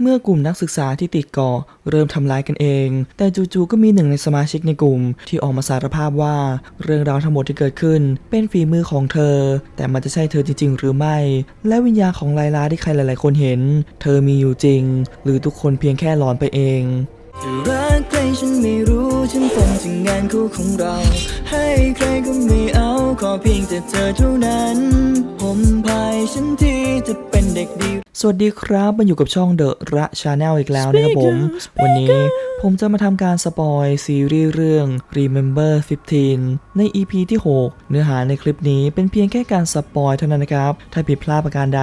เมื่อกลุ่มนักศึกษาที่ติดกาะเริ่มทำร้ายกันเอง แต่จู่ๆก็มีหนึ่งในสมาชิกในกลุ่ม ที่ออกมาสารภาพว่า เรื่องราวทั้งหมดที่เกิดขึ้น เป็นฝีมือของเธอ แต่มันจะใช่เธอจริง ๆ หรือไม่ และวิญญาณของไลลาที่ใครหลาย ๆ คนเห็น เธอมีอยู่จริง หรือทุกคนเพียงแค่หลอนไปเองจะรักใครฉันไม่รู้ฉันคงจะงานคู่ของเรา ให้ใครก็ไม่เอาขอเพียงแต่เธอเท่านั้น ผมพายฉันที วัสดีครับมาอยู่กับช่องเดอะระชาแนลอีกแล้วนะครับผม วันนี้ผมจะมาทำการสปอยซีรีส์เรื่อง Remember 15 ใน EP ที่ 6 เนื้อหาในคลิปนี้เป็นเพียงแค่การสปอยเท่านั้นนะครับ ถ้าผิดพลาดประการใด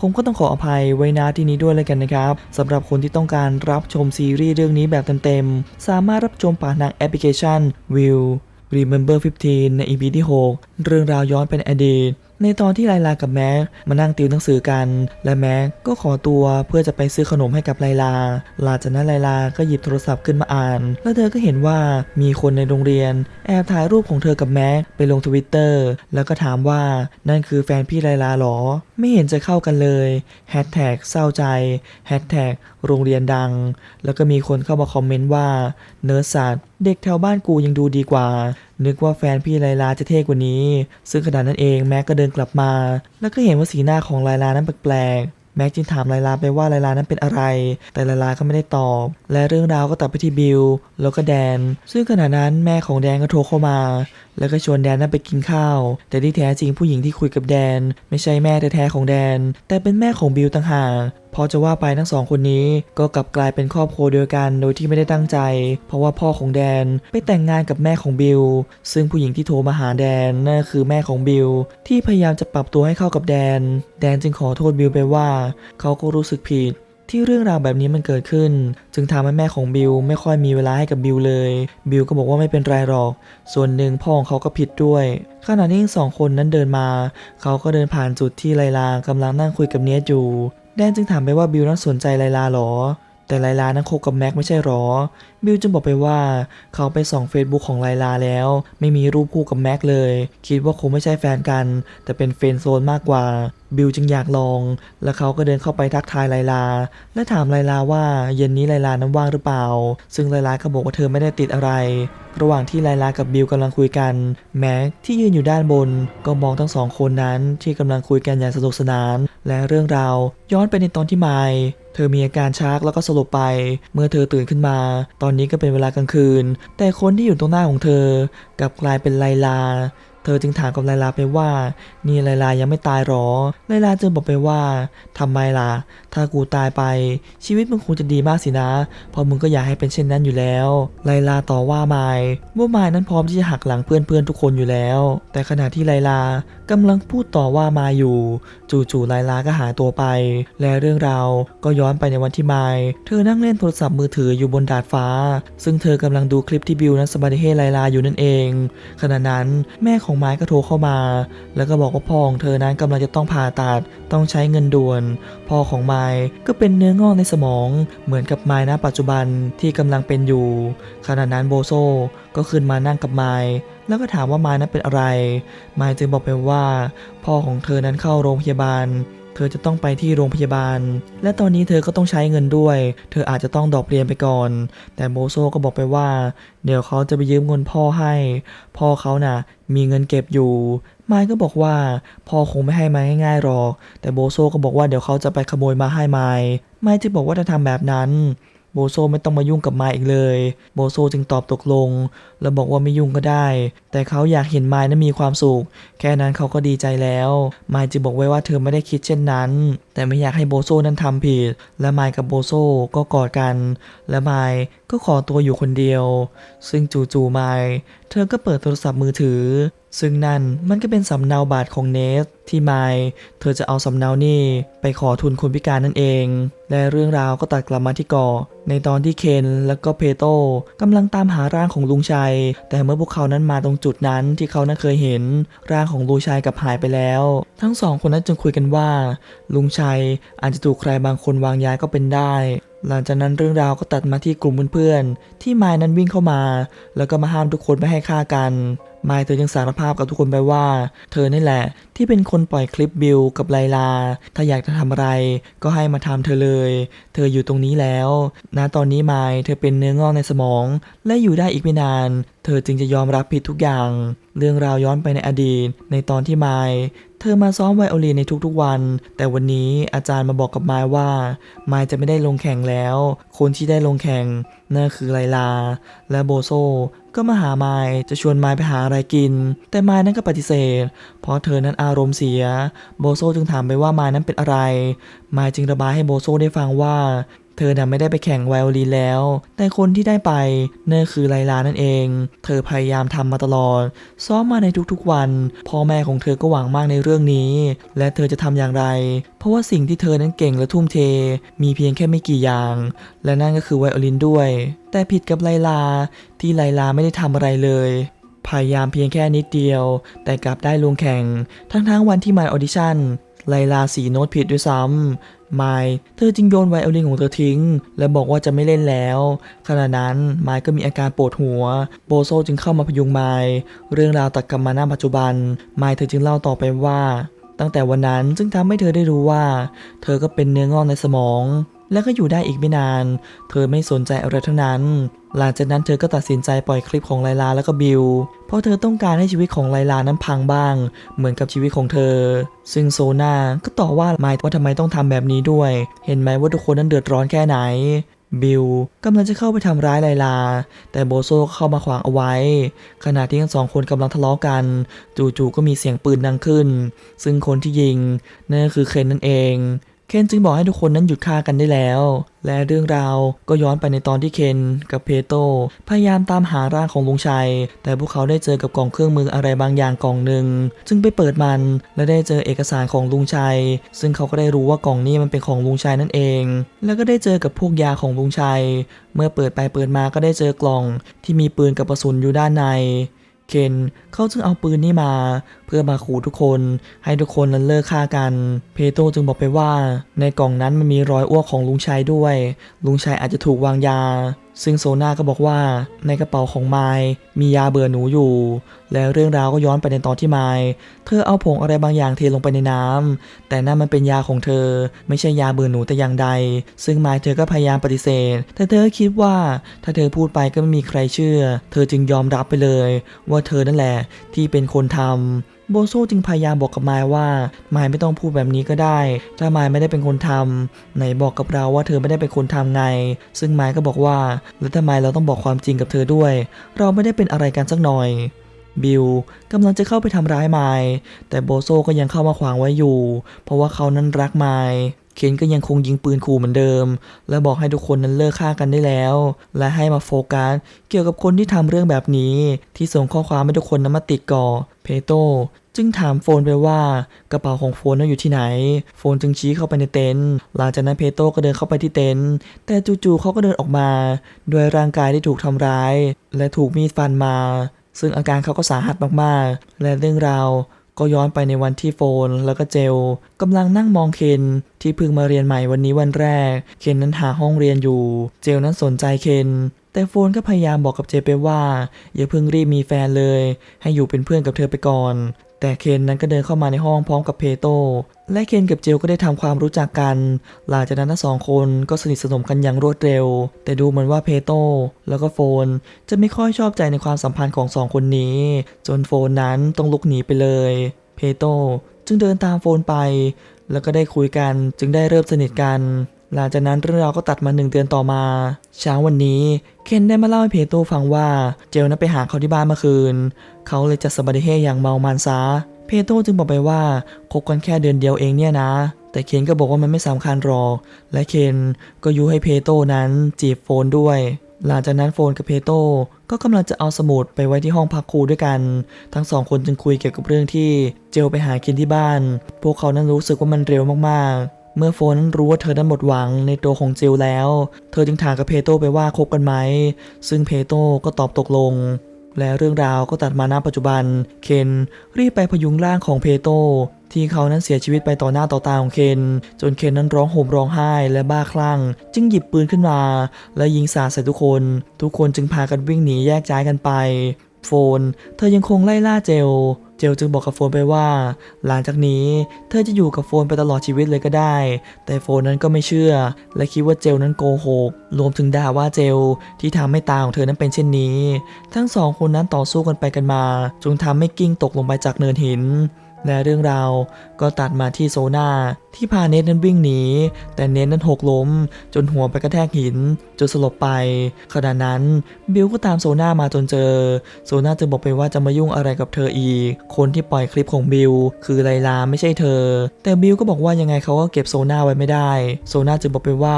ผมก็ต้องขออภัยไว้ณที่นี้ด้วยเลยกันนะครับสำหรับคนที่ต้องการรับชมซีรีส์เรื่องนี้แบบเต็มๆ สามารถรับชมผ่านทางแอปพลิเคชัน View Remember 15 ใน EP ที่ 6 เรื่องราวย้อนเป็นอดีต ในตอนที่ไลลากับแม็กมานั่งติวหนังสือกัน และแม็กก็ขอตัวเพื่อจะไปซื้อขนมให้กับไลลา หลังจากนั้นไลลาก็หยิบโทรศัพท์ขึ้นมาอ่าน แล้วเธอก็เห็นว่ามีคนในโรงเรียน แอบถ่ายรูปของเธอกับแม็กไปลงทวิตเตอร์แล้วก็ถามว่านั่นคือแฟนพี่ไลลาหรอ ไม่เห็นจะเข้ากันเลยแฮชแท็กเศร้าใจแฮชแท็กโรงเรียนดัง แล้วก็มีคนเข้ามาคอมเมนต์ว่าเนื้อสัตว์เด็กแถวบ้านกูยังดูดีกว่า นึกว่าแฟนพี่ไลลาจะเท่กว่านี้ ซึ่งขณะนั้นเองแม็กก็เดินกลับมา แล้วก็เห็นว่าสีหน้าของไลลานั้นแปลกๆ แม็กจึงถามไลลาไปว่าไลลานั้นเป็นอะไร แต่ไลลาก็ไม่ได้ตอบ และเรื่องราวก็ตัดไปที่บิลแล้วก็แดน ซึ่งขณะนั้นแม่ของแดนก็โทรเข้ามา แล้วก็ชวนแดนนั้นไปกินข้าว แต่ที่แท้จริงผู้หญิงที่คุยกับแดน ไม่ใช่แม่แท้ๆของแดน แต่เป็นแม่ของบิลต่างหากพอจะว่าไปทั้งสองคนนี้ก็กลับกลายเป็นครอบครัวเดียวกันโดยที่ไม่ได้ตั้งใจ เพราะว่าพ่อของแดนไปแต่งงานกับแม่ของบิลซึ่งผู้หญิงที่โทรมาหาแดนนั่นคือแม่ของบิลที่พยายามจะปรับตัวให้เข้ากับแดน แดนจึงขอโทษบิลไปว่า เขาก็รู้สึกผิด ที่เรื่องราวแบบนี้มันเกิดขึ้น จึงทำให้แม่ของบิลไม่ค่อยมีเวลาให้กับบิลเลย บิลก็บอกว่าไม่เป็นไรหรอก ส่วนหนึ่งพ่อของเขาก็ผิดด้วย ขณะที่สองคนนั้นเดินมา เขาก็เดินผ่านจุดที่ไลลากำลังนั่งคุยกับเนียสอยู่ แดนจึงถามไปว่าบิลนั้นสนใจไลลาหรอ แต่ไลลานั้นคบกับแม็กไม่ใช่หรอบิลจึงบอกไปว่าเขาไปส่องเฟซบุ๊กของไลลาแล้ว ไม่มีรูปคู่กับแม็กเลย คิดว่าคงไม่ใช่แฟนกัน แต่เป็นเฟนโซนมากกว่า บิลจึงอยากลอง แล้วเขาก็เดินเข้าไปทักทายไลลา และถามไลลาว่าเย็นนี้ไลลานั้นว่างหรือเปล่า ซึ่งไลลาก็บอกว่าเธอไม่ได้ติดอะไร ระหว่างที่ไลลากับบิลกำลังคุยกัน แม็กที่ยืนอยู่ด้านบน ก็มองทั้งสองคนนั้นที่กำลังคุยกันอย่างสนุกสนาน และเรื่องราวย้อนไปในตอนที่ไมล์เธอมีอาการชักแล้วก็สลบไป เมื่อเธอตื่นขึ้นมา ตอนอนนี้ก็เป็นเวลากลางคืน แต่คนที่อยู่ตรงหน้าของเธอ กลับกลายเป็นไลลา ธอจึงถามกับไลลาไปว่า นี่ไลลายังไม่ตายหรอ ไลลาจึงบอกไปว่าทำไมล่ะ ถ้ากูตายไป ชีวิตมึงคงจะดีมากสินะ เพราะมึงก็อยากให้เป็นเช่นนั้นอยู่แล้ว ไลลาต่อว่าไมายว่าไมายนั้นพร้อมที่จะหักหลังเพื่อนๆทุกคนอยู่แล้ว แต่ขณะที่ไลลากำลังพูดต่อว่ามาอยู่ จู่ๆไลลาก็หายตัวไป และเรื่องราวก็ย้อนไปในวันที่ไมายเธอนั่งเล่นโทรศัพท์มือถืออยู่บนดาดฟ้า ซึ่งเธอกำลังดูคลิปที่บิวนั้นสบายให้ไลลาอยู่นั่นเอง ขณะนั้นแม่ของไม้ก็โทรเข้ามา แล้วก็บอกว่าพ่อของเธอนั้นกำลังจะต้องผ่าตัดต้องใช้เงินด่วน พ่อของไม้ก็เป็นเนื้องอกในสมอง เหมือนกับไม้ณปัจจุบันที่กำลังเป็นอยู่ ขณะนั้นโบโซก็ขึ้นมานั่งกับไม้แล้วก็ถามว่าไม้นั้นเป็นอะไร ไม้จึงบอกไปว่า พ่อของเธอนั้นเข้าโรงพยาบาล เธอจะต้องไปที่โรงพยาบาล และตอนนี้เธอก็ต้องใช้เงินด้วย เธออาจจะต้องดอกเรียนไปก่อน แต่โบโซก็บอกไปว่า เดี๋ยวเขาจะไปยืมเงินพ่อให้ พ่อเขาน่ะ มีเงินเก็บอยู่ไมค์ก็บอกว่าพ่อคงไม่ให้มาง่ายๆหรอก แต่โบโซก็บอกว่าเดี๋ยวเขาจะไปขโมยมาให้ไมค์ไมค์จึงบอกว่าถ้าทำแบบนั้น โบโซไม่ต้องมายุ่งกับไมอีกเลย โบโซจึงตอบตกลง แล้วบอกว่าไม่ยุ่งก็ได้ แต่เขาอยากเห็นไมค์นั้นมีความสุข แค่นั้นเขาก็ดีใจแล้ว ไมค์จึงบอกไว้ว่าเธอไม่ได้คิดเช่นนั้น แต่ไม่อยากให้โบโซนั้นทำผิด และไมค์กับโบโซก็กอดกัน และไมค์ก็ขอตัวอยู่คนเดียว ซึ่งจู่ๆไมค์เธอก็เปิดโทรศัพท์มือถือ ซึ่งนั่นมันก็เป็นสำเนาบัตรของเนส ที่ไมเธอจะเอาสำเนานี่ไปขอทุนคนพิการนั่นเอง และเรื่องราวก็ตัดกลับมาที่เกาะในตอนที่เคนและก็เพโตกำลังตามหาร่างของลุงชัย แต่เมื่อพวกเขานั้นมาตรงจุดนั้นที่เขานั้นเคยเห็น ร่างของลุงชัยกับหายไปแล้ว ทั้งสองคนนั้นจึงคุยกันว่า ลุงชัยอาจจะถูกใครบางคนวางยาก็เป็นได้ หลังจากนั้นเรื่องราวก็ตัดมาที่กลุ่มเพื่อนๆ ที่ไมายนั้นวิ่งเข้ามา แล้วก็มาห้ามทุกคนไม่ให้ฆ่ากัน ไมายเธอยังสารภาพกับทุกคนไปว่า เธอนี่แหละ ที่เป็นคนปล่อยคลิปบิลกับไลลา ถ้าอยากจะทำอะไร ก็ให้มาทำเธอเลย เธออยู่ตรงนี้แล้วณตอนนี้ไมายเธอเป็นเนื้องอกในสมอง และอยู่ได้อีกไม่นาน เธอจึงจะยอมรับผิดทุกอย่าง เรื่องราวย้อนไปในอดีต ในตอนที่ไมาย เธอมาซ้อมไวโอลินในทุกๆวัน แต่วันนี้อาจารย์มาบอกกับไมายว่า ไมายจะไม่ได้ลงแข่งแล้ว คนที่ได้ลงแข่งนั่นคือไลลา และโบโซก็มาหาไมายจะชวนไมายไปหาอะไรกิน แต่ไมายนั้นก็ปฏิเสธ เพราะเธอนั้นอารมณ์เสีย โบโซจึงถามไปว่าไมายนั้นเป็นอะไร ไมายจึงระบายให้โบโซได้ฟังว่า เธอน่ะไม่ได้ไปแข่งไวโอลินแล้ว แต่คนที่ได้ไปนั่นคือไลลานั่นเอง เธอพยายามทำมาตลอด ซ้อมมาในทุกๆวัน พ่อแม่ของเธอก็หวังมากในเรื่องนี้ และเธอจะทำอย่างไร เพราะว่าสิ่งที่เธอนั้นเก่งและทุ่มเท มีเพียงแค่ไม่กี่อย่าง และนั่นก็คือไวโอลินด้วย แต่ผิดกับไลลา ที่ไลลาไม่ได้ทำอะไรเลยพยายามเพียงแค่นิดเดียว แต่กลับได้ลงแข่ง ทั้งๆวันที่มาออดิชั่นไลลาสีโน้ตผิดด้วยซ้ำ ไมายเธอจึงโยนไวโอลินของเธอทิ้ง และบอกว่าจะไม่เล่นแล้ว ขณะนั้นไมายก็มีอาการปวดหัว โบโซจึงเข้ามาพยุงไมายเรื่องราวตัดกลับมาหน้าปัจจุบัน ไมายเธอจึงเล่าต่อไปว่า ตั้งแต่วันนั้นจึงทำให้เธอได้รู้ว่า เธอก็เป็นเนื้องอกในสมอง และก็อยู่ได้อีกไม่นาน เธอไม่สนใจอะไรทั้งนั้น หลังจากนั้นเธอก็ตัดสินใจปล่อยคลิปของไลลาแล้วก็บิล เพราะเธอต้องการให้ชีวิตของไลลานั้นพังบ้าง เหมือนกับชีวิตของเธอ ซึ่งโซนาก็ต่อว่าไมค์ว่าทำไมต้องทำแบบนี้ด้วย เห็นไหมว่าทุกคนนั้นเดือดร้อนแค่ไหนบิลกำลังจะเข้าไปทำร้ายไลลา แต่โบโซเข้ามาขวางเอาไว้ ขณะที่ทั้งสองคนกำลังทะเลาะกัน จู่ๆก็มีเสียงปืนดังขึ้น ซึ่งคนที่ยิงนั่นก็คือเคนนั่นเอง เคนจึงบอกให้ทุกคนนั้นหยุดฆ่ากันได้แล้ว และเรื่องราวก็ย้อนไปในตอนที่เคนกับเพโตพยายามตามหาร่างของลุงชัย แต่พวกเขาได้เจอกับกล่องเครื่องมืออะไรบางอย่างกล่องหนึ่งจึงไปเปิดมันและได้เจอเอกสารของลุงชัย ซึ่งเขาก็ได้รู้ว่ากล่องนี้มันเป็นของลุงชัยนั่นเอง แล้วก็ได้เจอกับพวกยาของลุงชัย เมื่อเปิดไปเปิดมาก็ได้เจอกล่องที่มีปืนกับกระสุนอยู่ด้านใน เคนเขาจึงเอาปืนนี่มา เพื่อมาขู่ทุกคนให้ทุกคนนั้นเลิกฆ่ากัน เพโตจึงบอกไปว่า ในกล่องนั้นมันมีรอยอ้วกของลุงชัยด้วย ลุงชัยอาจจะถูกวางยา ซึ่งโซนาก็บอกว่าในกระเป๋าของไมล์มียาเบื่อหนูอยู่ แล้วเรื่องราวก็ย้อนไปในตอนที่ไมล์เธอเอาผงอะไรบางอย่างเทลงไปในน้ำแต่นั่นมันเป็นยาของเธอ ไม่ใช่ยาเบื่อหนูแต่อย่างใด ซึ่งไมล์เธอก็พยายามปฏิเสธ แต่เธอคิดว่าถ้าเธอพูดไปก็ไม่มีใครเชื่อ เธอจึงยอมรับไปเลย ว่าเธอนั่นแหละที่เป็นคนทำ โบโซจึงพยายามบอกกับไมล์ว่าไมล์ไม่ต้องพูดแบบนี้ก็ได้ ถ้าไมล์ไม่ได้เป็นคนทำไหนบอกกับเราว่าเธอไม่ได้เป็นคนทำไง ซึ่งไมล์ก็บอกว่าแล้วทำไมเราต้องบอกความจริงกับเธอด้วย เราไม่ได้เป็นอะไรกันสักหน่อยบิลกำลังจะเข้าไปทำร้ายไมล์แต่โบโซก็ยังเข้ามาขวางไว้อยู่ เพราะว่าเขานั้นรักไมล์ เคนก็ยังคงยิงปืนขู่เหมือนเดิม และบอกให้ทุกคนนั้นเลิกฆ่ากันได้แล้ว และให้มาโฟกัสเกี่ยวกับคนที่ทำเรื่องแบบนี้ ที่ส่งข้อความให้ทุกคนนั้นมาติดก่อ เพโตจึงถามโฟนไปว่ากระเป๋าของโฟนนั้นอยู่ที่ไหน โฟนจึงชี้เข้าไปในเต็นท์หลังจากนั้นเพโตก็เดินเข้าไปที่เต็นท์แต่จู่ๆเขาก็เดินออกมา ด้วยร่างกายที่ถูกทำร้าย และถูกมีดฟันมา ซึ่งอาการเขาก็สาหัสมากๆ และเรื่องราว ก็ย้อนไปในวันที่โฟน แล้วก็เจลกำลังนั่งมองเคนที่เพิ่งมาเรียนใหม่วันนี้วันแรก เคนนั้นหาห้องเรียนอยู่ เจลนั้นสนใจเคนแต่โฟนก็พยายามบอกกับเจไปว่า อย่าเพิ่งรีบมีแฟนเลย ให้อยู่เป็นเพื่อนกับเธอไปก่อน แต่เคนนั้นก็เดินเข้ามาในห้องพร้อมกับเพโต และเคนกับเจลก็ได้ทำความรู้จักกัน หลังจากนั้นทั้งสองคนก็สนิทสนมกันอย่างรวดเร็ว แต่ดูเหมือนว่าเพโต แล้วก็โฟน จะไม่ค่อยชอบใจในความสัมพันธ์ของสองคนนี้ จนโฟนนั้นต้องลุกหนีไปเลย เพโต จึงเดินตามโฟนไป แล้วก็ได้คุยกันจึงได้เริ่มสนิทกัน หลังจากนั้นเรื่องราวก็ตัดมาหนึ่งเดือนต่อมา เช้าวันนี้ เคนได้มาเล่าให้เพโตฟังว่าเจลนั้นไปหาเขาที่บ้านเมื่อคืน เขาเลยจัดสบัติเหตุอย่างเมามันซะเพโตจึงบอกไปว่าคบกันแค่เดือนเดียวเองเนี่ยนะ แต่เคนก็บอกว่ามันไม่สำคัญหรอก และเคนก็ยุให้เพโตนั้นจีบโฟนด้วยหลังจากนั้นโฟนกับเพโตก็กำลังจะเอาสมุดไปไว้ที่ห้องพักครูด้วยกัน ทั้งสองคนจึงคุยเกี่ยวกับเรื่องที่เจลไปหาเคนที่บ้าน พวกเขานั้นรู้สึกว่ามันเร็วมาก เมื่อโฟนรู้ว่าเธอนั้นหมดหวังในตัวของเจลแล้ว เธอจึงถามกับเพโตไปว่าคบกันไหม ซึ่งเพโตก็ตอบตกลง และเรื่องราวก็ตัดมาณปัจจุบัน เคนรีบไปพยุงร่างของเพโตที่เขานั้นเสียชีวิตไปต่อหน้าต่อตาของเคน จนเคนนั้นร้องโห่มร้องไห้และบ้าคลั่ง จึงหยิบปืนขึ้นมา และยิงสาดใส่ทุกคน ทุกคนจึงพากันวิ่งหนีแยกย้ายกันไป โฟน เธอยังคงไล่ล่าเจล เจลจึงบอกกับโฟนไปว่า หลังจากนี้เธอจะอยู่กับโฟนไปตลอดชีวิตเลยก็ได้ แต่โฟนนั้นก็ไม่เชื่อ และคิดว่าเจลนั้นโกหกรวมถึงด่าว่าเจลที่ทำให้ตาของเธอนั้นเป็นเช่นนี้ ทั้งสองคนนั้นต่อสู้กันไปกันมาจนทำให้กิ้งตกลงไปจากเนินหิน และเรื่องราวก็ตัดมาที่โซนาที่พาเนทนั้นวิ่งหนี แต่เนทนั้นหกล้ม จนหัวไปกระแทกหิน จนสลบไป ขณะนั้นบิลก็ตามโซนามาจนเจอ โซนาจึงบอกไปว่าจะมายุ่งอะไรกับเธออีก คนที่ปล่อยคลิปของบิลคือไลลาไม่ใช่เธอ แต่บิลก็บอกว่ายังไงเขาก็เก็บโซนาไว้ไม่ได้ โซนาจึงบอกไปว่า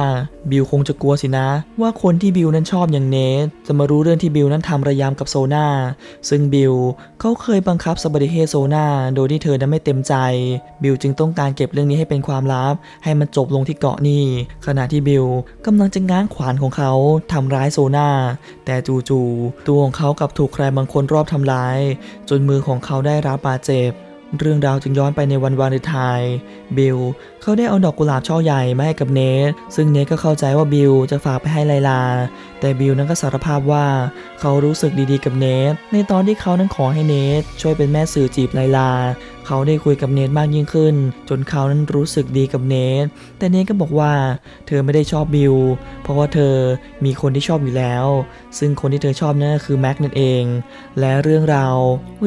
บิลคงจะกลัวสินะ ว่าคนที่บิลนั้นชอบอย่างเนทจะมารู้เรื่องที่บิลนั้นทำระยำกับโซนาซึ่งบิลเขาเคยบังคับสบดิเฮโซนาโดยที่เธออนั้นไม่เต็มใจ บิลจึงต้องการเก็บเรื่องนี้ให้เป็นความลับ ให้มันจบลงที่เกาะนี่ขณะที่บิลกำลังจะง้างขวานของเขาทำร้ายโซนาแต่จู่ๆตัวของเขากลับถูกใครบางคนรอบทำร้าย จนมือของเขาได้รับบาดเจ็บเรื่องราวจึงย้อนไปในวันวาเลนไทน์บิลเขาได้เอาดอกกุหลาบช่อใหญ่มาให้กับเนทซึ่งเนทก็เข้าใจว่าบิลจะฝากไปให้ไลลา แต่บิลนั้นก็สารภาพว่าเขารู้สึกดีๆกับเนทในตอนที่เขานั้นขอให้เนทช่วยเป็นแม่สื่อจีบไลลา เขาได้คุยกับเนทมากยิ่งขึ้น จนเขานั้นรู้สึกดีกับเนทแต่เนทก็บอกว่าเธอไม่ได้ชอบบิลเพราะว่าเธอมีคนที่ชอบอยู่แล้ว ซึ่งคนที่เธอชอบนั่นก็คือแม็กนั่นเอง และเรื่องราว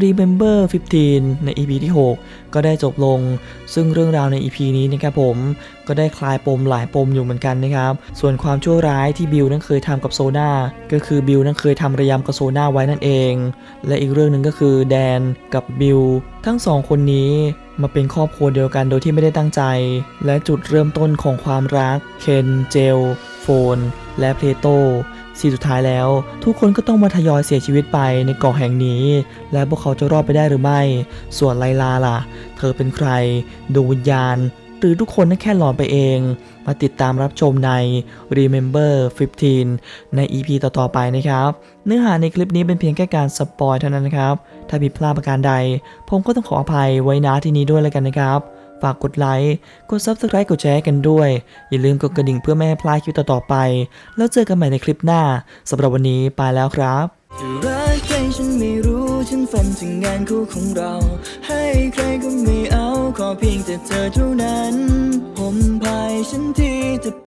Remember 15 ใน EP ที่ 6 ก็ได้จบลง ซึ่งเรื่องราวใน EP นี้นะครับผมก็ได้คลายปมหลายปมอยู่เหมือนกันนะครับ ส่วนความชั่วร้ายที่บิลนั้นเคยทำกับโซนาก็คือบิลนั้นเคยทำระยำกับโซนาไว้นั่นเอง และอีกเรื่องหนึ่งก็คือแดนกับบิลทั้งสองคนนี้มาเป็นครอบครัวเดียวกันโดยที่ไม่ได้ตั้งใจ และจุดเริ่มต้นของความรัก เคน เจล โฟน และเพลโตสี่สุดท้ายแล้ว ทุกคนก็ต้องมาทยอยเสียชีวิตไปในเกาะแห่งนี้ และพวกเขาจะรอดไปได้หรือไม่ ส่วนไลลาล่ะ เธอเป็นใครดวงวิญญาณ หรือทุกคนนั้นแค่หลอนไปเอง มาติดตามรับชมใน Remember 15 ใน EP ต่อ ๆ ไปนะครับ เนื้อหาในคลิปนี้เป็นเพียงแค่การสปอยเท่านั้นนะครับ ถ้าผิดพลาดประการใด ผมก็ต้องขออภัยไว้ณที่นี้ด้วยแล้วกันนะครับ ฝากกดไลค์ กด Subscribe กดแชร์กันด้วย อย่าลืมกดกระดิ่งเพื่อไม่ให้พลาดคลิปต่อๆไป แล้วเจอกันใหม่ในคลิปหน้าสำหรับวันนี้ไปแล้วครับ ฉันฝันถึงงานคู่ของเรา ให้ใครก็ไม่เอา ขอเพียงแต่เธอเท่านั้น ผมพายฉันที่จะ